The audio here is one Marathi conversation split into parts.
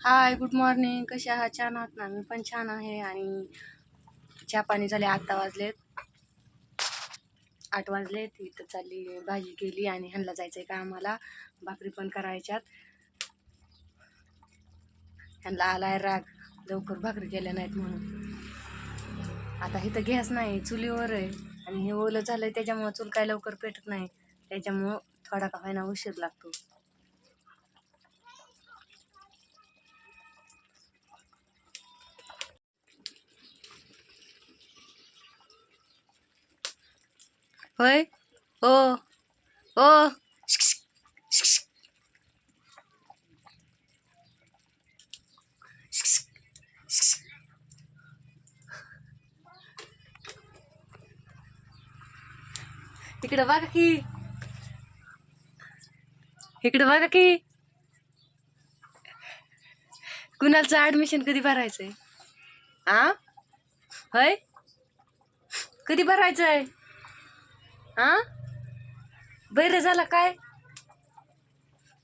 हाय गुड मॉर्निंग कसे आहात? छान आहात ना? मी पण छान आहे आणि चहा पाणी झाले आत्ता वाजलेत. आठ वाजलेत. इथं चालली भाजी केली आणि ह्यांना जायचं आहे का आम्हाला भाकरी पण करायच्यात. ह्यांना आलाय राग. लवकर भाकरी केल्या नाहीत म्हणून. आता इथं गॅस नाही चुलीवर आहे. आणि हे ओलं झालं आहे त्याच्यामुळं चूल काय लवकर पेटत नाही. त्याच्यामुळं थोडा का होईना उशीर लागतो. होय ओ ओ इकडं बघा की इकडं बघा की कुणाचं ऍडमिशन कधी भरायचंय आ होय कधी भरायचं आहे हा बैर झाला काय?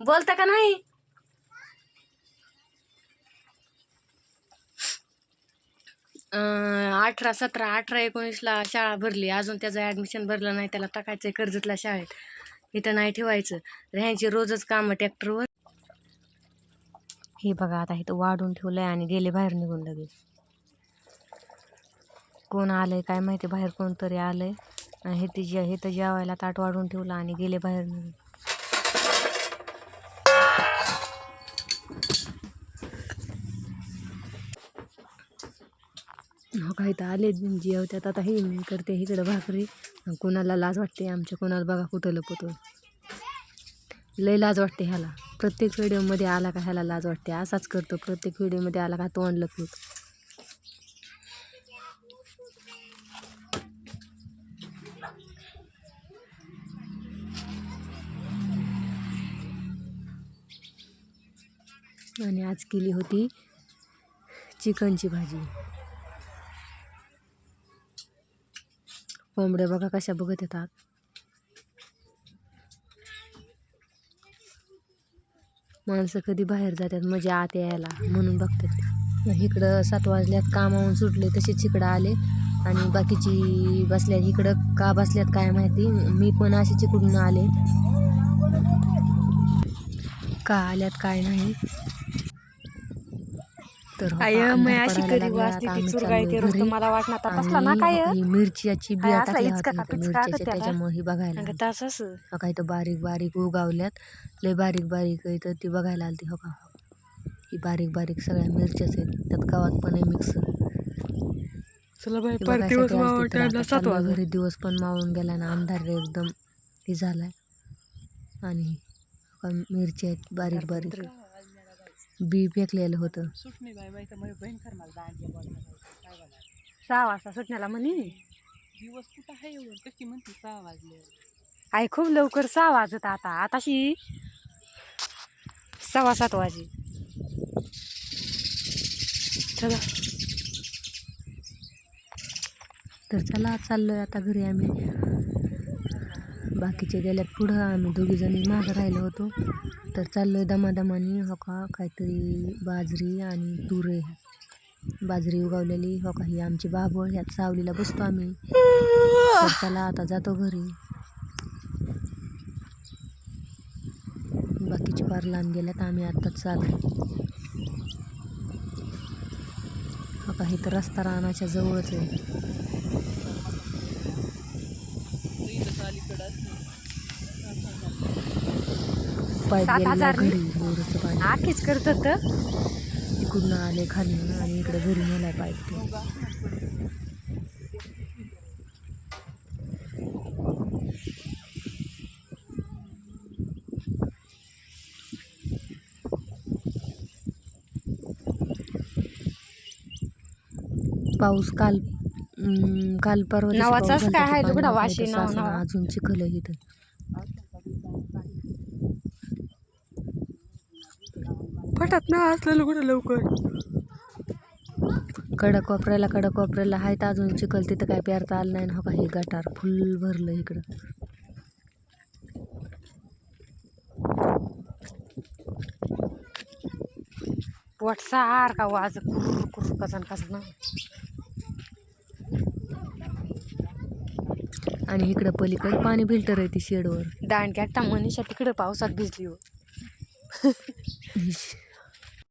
बोलता का नाही? अठरा सतरा अठरा एकोणीसला शाळा भरली. अजून त्याचं ॲडमिशन भरलं नाही. त्याला टाकायचं आहे कर्जतला शाळेत. इथं नाही ठेवायचं. ह्यांची रोजच कामं ट्रॅक्टरवर हे बघा आता इथं वाढून ठेवलंय आणि गेले बाहेर निघून लगेच. कोण आलंय काय माहिती? बाहेर कोणतरी आलंय. आणि हे जे हे तर जेवायला ताट वाढून ठेवलं आणि गेले बाहेर निघून. हो काय तर आले म्हणजे जेवतात. आता हे मी करते इकडं भाकरी. कोणाला लाज वाटते आमच्या कोणाला बघा कुठं लपतो लय लाज वाटते ह्याला. प्रत्येक व्हिडिओमध्ये आला का ह्याला लाज वाटते. असाच करतो. प्रत्येक व्हिडिओमध्ये आला का तोंड लपवतो. आणि आज केली होती चिकनची भाजी. कोंबड्या बघा कशा बघत येतात. माणसं कधी बाहेर जातात मजा आत यायला म्हणून बघतात. इकडं सात वाजल्यात कामावून सुटले तसेच इकडं आले. आणि बाकीची बसल्यात इकडं का बसल्यात काय माहिती. मी पण अशीच इकडून आले. का आल्यात काय नाही. तर हो अशी ती ते रोज. मला वाटणार ना काय? ही मिरच्याची बिया टाकल्या होत्या मिरच्याच्या? त्याच्यामुळे ही बघायला. तसंच हो का इथं बारीक बारीक उगावल्यात. लय बारीक बारीक आहे तर ती बघायला आलती हो का? ही बारीक बारीक सगळ्या मिरच्याच आहेत त्यात गावात पण आहे मिक्स चला बाई पर दिवस तर सात घरी. दिवस पण मावळून गेला ना अंधार रे एकदम हे झालाय. आणि हो का मिरच्या आहेत बारीक बारीक. बी फेकलेलं होतं. सहा वाजता सुटण्याला म्हणे. दिवस कुठं आहे एवढं? कशी म्हणते सहा वाजले. आई खूप लवकर सहा वाजत आता. आताशी सव्वा सात वाजे. चला. तर चला चाललोय आता घरी आम्ही. बाकीचे गेल्यात पुढं. आम्ही दोघीजणी मागं राहिलो होतो. तर चाललोय दमादमानी. हो का? काहीतरी बाजरी आणि तूर. आहे बाजरी उगवलेली. हो का? ही आमची बाबळ ह्यात सावलीला बसतो आम्ही. तर चला आता जातो घरी. बाकीचे पार लांब गेल्यात. आम्ही आत्ताच चाललो हो का? तर रस्ता रानाच्या जवळच आहे पाईप सात हजार करत होतं. तिकडून आले खाली आणि इकडे घरी नेलाय पाईप पाऊस काल काल परवा दिवशी नावाचाच पाऊस झालता काय आहे, लुगडा वाशी नाव-. अजून चिखल आहे इथं. फटत ना असलेलं कुठं लवकर? कडक वापरायला कडक वापरायला आहेत अजून चिखल तिथं काय पेरता आलं नाही ना हो का हे गटार फुल भरलं इकडं. पोट सारखा वाज कुर कुर कसन कसन आणि इकडं पलीकडं पाणी फिल्टर आहे ती शेडवर. दांडक्या मनीषा तिकडं पावसात भिजली हो. ही श-